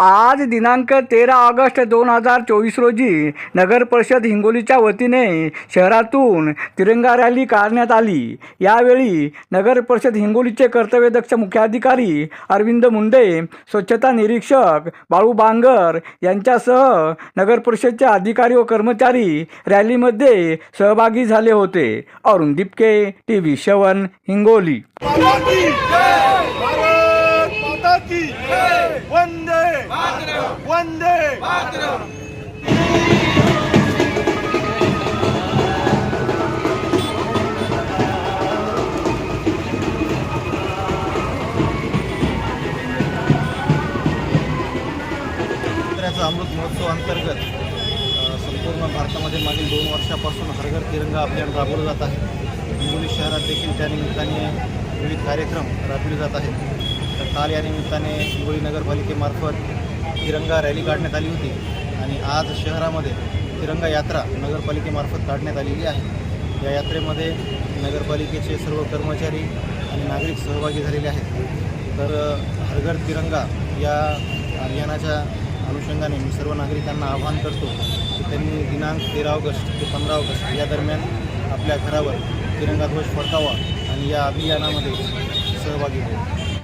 आज दिनांक तेरा ऑगस्ट दोन हजार चोवीस रोजी नगर परिषद हिंगोलीच्या वतीने शहरातून तिरंगा रॅली काढण्यात आली. यावेळी नगर परिषद हिंगोलीचे कर्तव्यदक्ष मुख्याधिकारी अरविंद मुंडे स्वच्छता निरीक्षक बाळू बांगर यांच्यासह नगर परिषदचे अधिकारी व कर्मचारी रॅलीमध्ये सहभागी झाले होते. अरुण दिपके टी व्ही शवन हिंगोली माता की भारत माता की वंदे वंदे अमृत महोत्सव अंतर्गत संपूर्ण भारतामध्ये मागील दोन वर्षापासून हर घर तिरंगा अभियान राबवलं जात आहे. हिंगोली शहरात देखील त्या निमित्ताने विविध कार्यक्रम राबविले जात आहेत. तर काल या निमित्ताने हिंगोली नगरपालिकेमार्फत तिरंगा रॅली काढण्यात आली होती आणि आज शहरामध्ये तिरंगा यात्रा नगरपालिकेमार्फत काढण्यात आलेली आहे. या यात्रेमध्ये नगरपालिकेचे सर्व कर्मचारी आणि नागरिक सहभागी झालेले आहेत. तर हरघर हर घर तिरंगा या अभियानाच्या अनुषंगाने मी सर्व नागरिकांना आवाहन करतो की त्यांनी दिनांक तेरा ऑगस्ट ते पंधरा ऑगस्ट या दरम्यान आपल्या घरावर तिरंगा ध्वज फडकावा आणि या अभियानामध्ये सहभागी व्हावे.